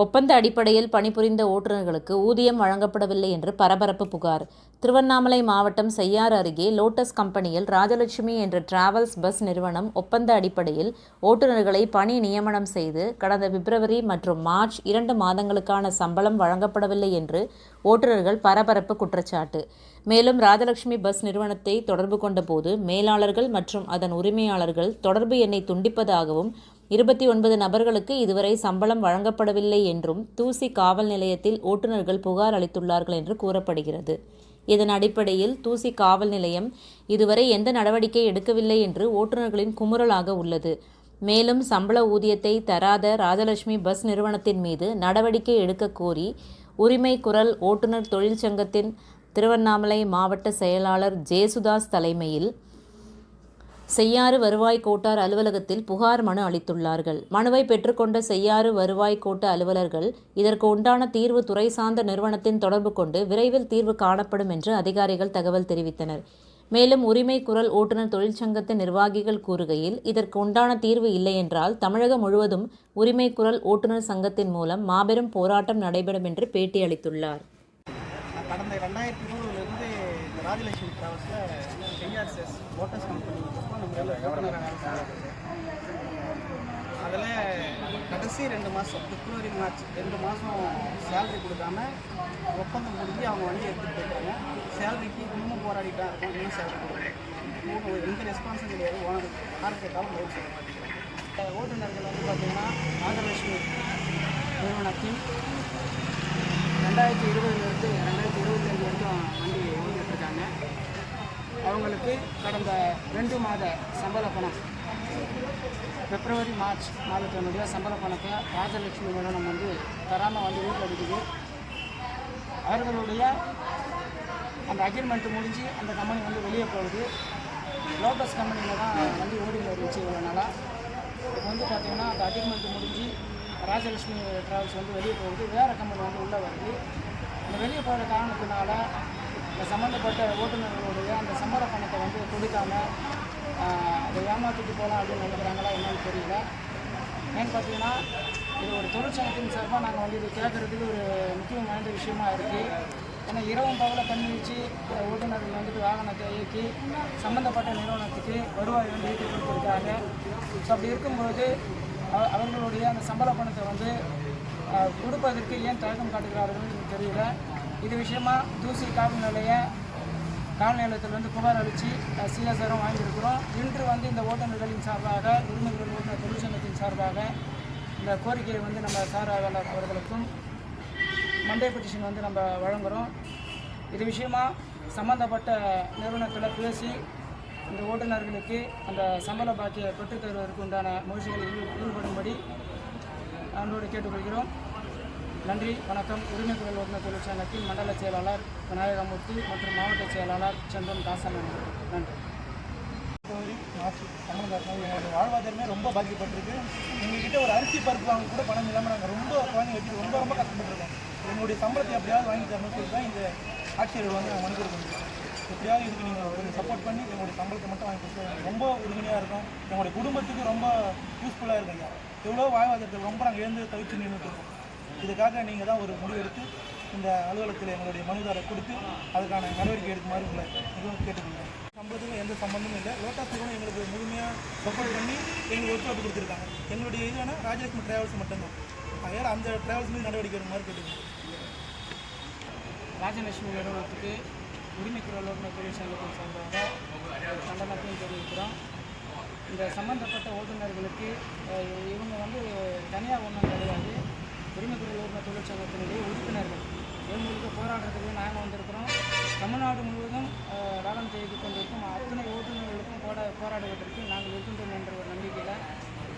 ஒப்பந்த அடிப்படையில் பணிபுரிந்த ஓட்டுநர்களுக்கு ஊதியம் வழங்கப்படவில்லை என்று பரபரப்பு புகார். திருவண்ணாமலை மாவட்டம் செய்யாறு அருகே லோட்டஸ் கம்பெனியில் ராஜலட்சுமி என்ற டிராவல்ஸ் பஸ் நிறுவனம் ஒப்பந்த அடிப்படையில் ஓட்டுநர்களை பணி நியமனம் செய்து கடந்த பிப்ரவரி மற்றும் மார்ச் இரண்டு மாதங்களுக்கான சம்பளம் வழங்கப்படவில்லை என்று ஓட்டுநர்கள் பரபரப்பு குற்றச்சாட்டு. மேலும் ராஜலட்சுமி பஸ் நிறுவனத்தை தொடர்பு கொண்டபோது மேலாளர்கள் மற்றும் அதன் உரிமையாளர்கள் தொடர்பு எண்ணை துண்டிப்பதாகவும் இருபத்தி ஒன்பது நபர்களுக்கு இதுவரை சம்பளம் வழங்கப்படவில்லை என்றும் தூசி காவல் நிலையத்தில் ஓட்டுநர்கள் புகார் அளித்துள்ளார்கள் என்று கூறப்படுகிறது. இதன் அடிப்படையில் தூசி காவல் நிலையம் இதுவரை எந்த நடவடிக்கை எடுக்கவில்லை என்று ஓட்டுநர்களின் குமுறலாக உள்ளது. மேலும் சம்பள ஊதியத்தை தராத ராஜலட்சுமி பஸ் நிறுவனத்தின் மீது நடவடிக்கை எடுக்க கோரி உரிமை குரல் ஓட்டுநர் தொழிற்சங்கத்தின் திருவண்ணாமலை மாவட்ட செயலாளர் ஜேசுதாஸ் தலைமையில் செய்யாறு வருவாய் கோட்டார் அலுவலகத்தில் புகார் மனு அளித்துள்ளார்கள். மனுவை பெற்றுக்கொண்ட செய்யாறு வருவாய் கோட்ட அலுவலர்கள் இதற்கு உண்டான தீர்வு துறை சார்ந்த நிறுவனத்தின் தொடர்பு கொண்டு விரைவில் தீர்வு காணப்படும் என்று அதிகாரிகள் தகவல் தெரிவித்தனர். மேலும் உரிமை குரல் ஓட்டுநர் தொழிற்சங்கத்தின் நிர்வாகிகள் கூறுகையில் இதற்கு உண்டான தீர்வு இல்லை என்றால் தமிழகம் முழுவதும் உரிமை குரல் ஓட்டுநர் சங்கத்தின் மூலம் மாபெரும் போராட்டம் நடைபெறும் என்று பேட்டியளித்துள்ளார் நான் கடந்த ரெண்டாயிரத்தி ராஜலட்சுமி ட்ராவல்ஸில் செய்யார்சஸ் மோட்டர்ஸ் கம்பெனி நம்ம அதில் கடைசி ரெண்டு மாதம் பிப்ரவரி மார்ச் ரெண்டு மாதம் சேலரி கொடுக்காம ஒப்பந்தம் முடிஞ்சு அவங்க வண்டி எடுத்துகிட்டு போயிட்டாங்க. சேலரிக்கு இன்னும் போராடிட்டு இருக்கும். இன்னும் சேலரி கொடுக்கல எந்த ரெஸ்பான்ஸும் கிடையாது. ஓனர் யார் கேட்டாலும் பதில் சொல்ல மாட்டேங்கிறாங்க ஓட்டுநர்கள் வந்து பார்த்திங்கன்னா ராஜலட்சுமி நிறுவனத்தின் ரெண்டாயிரத்தி இருபதுலேருந்து ரெண்டாயிரத்தி இருபத்தஞ்சு வரைக்கும் வண்டி ஓடிட்டு அவங்களுக்கு கடந்த ரெண்டு மாத சம்பள பணம். பிப்ரவரி மார்ச் மாதத்தினுடைய சம்பள பணத்தை ராஜலட்சுமி நிறுவனம் வந்து தராமல் வந்து வீட்டில் இருக்குது அவர்களுடைய அந்த அக்ரிமெண்ட் முடிஞ்சு அந்த கம்பெனி வந்து வெளியே போகுது. லோட்டஸ் கம்பெனியில் தான் வண்டி ஓடியில் இருந்துச்சு இவ்வளோ நாளாக இப்போ வந்து பார்த்தீங்கன்னா அந்த அக்ரிமெண்ட் முடிஞ்சு ராஜலட்சுமி ட்ராவல்ஸ் வந்து வெளியே போகுது. வேறு கம்பெனி வந்து உள்ளே வருது. அந்த வெளியே போகிற காரணத்தினால இந்த சம்மந்தப்பட்ட ஓட்டுநர்களுடைய அந்த சம்பள பணத்தை வந்து கொடுக்காமல் அதை ஏமாற்றிட்டு போகலாம் அப்படின்னு நினைக்கிறாங்களா என்னன்னு தெரியல. ஏன்னு பார்த்தீங்கன்னா இது ஒரு தொழிற்சங்கத்தின் சார்பாக நாங்கள் வந்து இது கேட்குறதுக்கு ஒரு முக்கியம் வாய்ந்த விஷயமா இருக்குது ஏன்னா இரவும் பகல பண்ணி வச்சு இந்த ஓட்டுநர்கள் வந்துட்டு வாகனத்தை இயக்கி சம்மந்தப்பட்ட நிறுவனத்துக்கு வருவாய் வந்து ஈட்டி கொடுத்துருக்காங்க. ஸோ அப்படி இருக்கும்போது அவர்களுடைய அந்த சம்பள பணத்தை வந்து கொடுப்பதற்கு ஏன் தயக்கம் காட்டுகிறார்கள் எனக்கு தெரியல. இது விஷயமா தூசி காவல் நிலைய காவல் நிலையத்தில் வந்து புகார் அளித்து சிஎஸ்ஆரும் வாங்கியிருக்கிறோம். இன்று வந்து இந்த ஓட்டுநர்களின் சார்பாக உரிமைகள் ஓட்டுநர் தொழிற்சங்கத்தின் சார்பாக இந்த கோரிக்கையை வந்து நம்ம சார் அவர்களுக்கும் மண்டே பெட்டிஷன் வந்து நம்ம வழங்குகிறோம் இது விஷயமா சம்மந்தப்பட்ட நிறுவனத்தில் பேசி இந்த ஓட்டுநர்களுக்கு அந்த சம்பள பாக்கியை பெற்றுத்தருவதற்கு உண்டான முயற்சிகளை ஈடுபடும்படி அன்போடு கேட்டுக்கொள்கிறோம். நன்றி வணக்கம். உரிமை குரல் ஓட்டுநர் தொழிற்சங்கத்தின் மண்டல செயலாளர் விநாயகமூர்த்தி மற்றும் மாவட்ட செயலாளர் சந்திரன் தாசன் நன்றி. பிப்ரவரி எங்களோட வாழ்வாதாரமே ரொம்ப பாதிக்கப்பட்டிருக்கு. எங்ககிட்ட ஒரு அரிசி பருப்பு வாங்க கூட பணம் இல்லாமல் நாங்கள் ரொம்ப குழந்தைங்க வச்சு ரொம்ப ரொம்ப கஷ்டப்பட்டுருக்கோம். எங்களுடைய சம்பளத்தை எப்படியாவது வாங்கி தரணும்னு சொல்லி தான் இந்த ஆட்சியர்கள் வந்து நாங்கள் மனு கொடுக்கணும் எப்படியாவது இதுக்கு நீங்கள் சப்போர்ட் பண்ணி எங்களுடைய சம்பளத்தை மட்டும் வாங்கி கொடுத்து ரொம்ப உறுதுணையாக இருக்கும். எங்களுடைய குடும்பத்துக்கு ரொம்ப யூஸ்ஃபுல்லாக இருக்கு ஐயா எவ்வளோ வாழ்வாதாரத்தில் ரொம்ப நாங்கள் எழுந்து தவிச்சு நின்றுட்டு இதுக்காக நீங்கள் தான் ஒரு முடிவெடுத்து இந்த அலுவலகத்தில் எங்களுடைய மனுதாரை கொடுத்து அதுக்கான நடவடிக்கை எடுக்குமாறு உங்களை மிகவும் கேட்டுக்கொள்கிறேன். சம்பளத்துக்கும் எந்த சம்பந்தமும் இல்லை. லோட்டா கூட எங்களுக்கு முழுமையாக சப்போர்ட் பண்ணி எங்களுக்கு ஒத்துழைப்பு கொடுத்துருக்காங்க. எங்களுடைய இது வேணால் ராஜலட்சுமி டிராவல்ஸ் மட்டும்தான். அதனால் அந்த டிராவல்ஸ் மீது நடவடிக்கை எடுக்குமாறு கேட்டுக்கோங்க ராஜலட்சுமி நிறுவனத்துக்கு உரிமைக்குற குரல் ஓட்டுநர் தொழிற்சங்கத்தின் சார்பாக கண்டனத்தையும் தெரிவிக்கிறோம். இந்த சம்பந்தப்பட்ட ஓட்டுநர்களுக்கு இவங்க வந்து தனியாக ஒன்றும் கிடையாது. உரிமை ஓட்டுநர் தொழிற்சங்கத்தினுடைய உறுப்பினர்கள். இவங்களுக்கு போராடுறதுக்கு நாங்கள் வந்திருக்கிறோம். தமிழ்நாடு முழுவதும் அஹ், செய்து கொண்டிருக்கும் அத்தனை ஓட்டுநர்களுக்கும் போட போராடுவதற்கு நாங்கள் இருக்கின்றோம் என்ற ஒரு நம்பிக்கையில்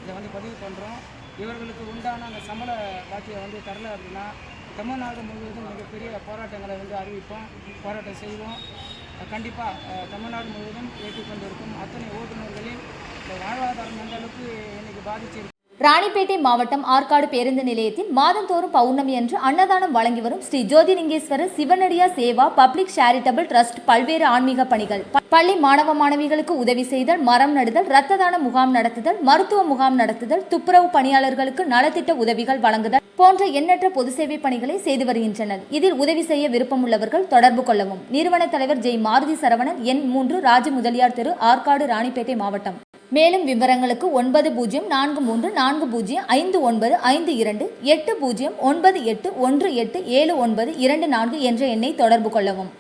இதை வந்து பதிவு பண்ணுறோம் இவர்களுக்கு உண்டான அந்த சம்பள பாக்கியை வந்து தரல அப்படின்னா தமிழ்நாடு முழுவதும் மிகப்பெரிய போராட்டங்களை வந்து அறிவிப்போம் போராட்டம் செய்வோம். கண்டிப்பாக தமிழ்நாடு முழுவதும் ஏற்றிக்கொண்டிருக்கும் அத்தனை ஓட்டுநர்களின் வாழ்வாதாரம் எந்த அளவுக்கு இன்னைக்கு பாதிச்சிருக்கு ராணிப்பேட்டை மாவட்டம் ஆற்காடு பேருந்து நிலையத்தில் மாதந்தோறும் பௌர்ணமி அன்று அன்னதானம் வழங்கி வரும் Sri Jothilingeswarar சிவனடியா Seva public charitable trust பல்வேறு ஆன்மீக பணிகள். பள்ளி மாணவ மாணவிகளுக்கு உதவி செய்தல் மரம் நடுதல் இரத்த தான முகாம் நடத்துதல் மருத்துவ முகாம் நடத்துதல் துப்புரவு பணியாளர்களுக்கு நலத்திட்ட உதவிகள் வழங்குதல் போன்ற எண்ணற்ற பொது சேவை பணிகளை செய்து வருகின்றனர். இதில் உதவி செய்ய விருப்பமுள்ளவர்கள் தொடர்பு கொள்ளவும். நிறுவன தலைவர் ஜெய் மாருதி சரவணன் எண் மூன்று ராஜ முதலியார் தெரு ஆற்காடு ராணிப்பேட்டை மாவட்டம். மேலும் விவரங்களுக்கு ஒன்பது பூஜ்ஜியம் நான்கு மூன்று நான்கு பூஜ்ஜியம் ஐந்து ஒன்பது ஐந்து இரண்டு எட்டு பூஜ்ஜியம் ஒன்பது எட்டு ஒன்று எட்டு ஏழு ஒன்பது இரண்டு நான்கு என்ற எண்ணை தொடர்பு கொள்ளவும்.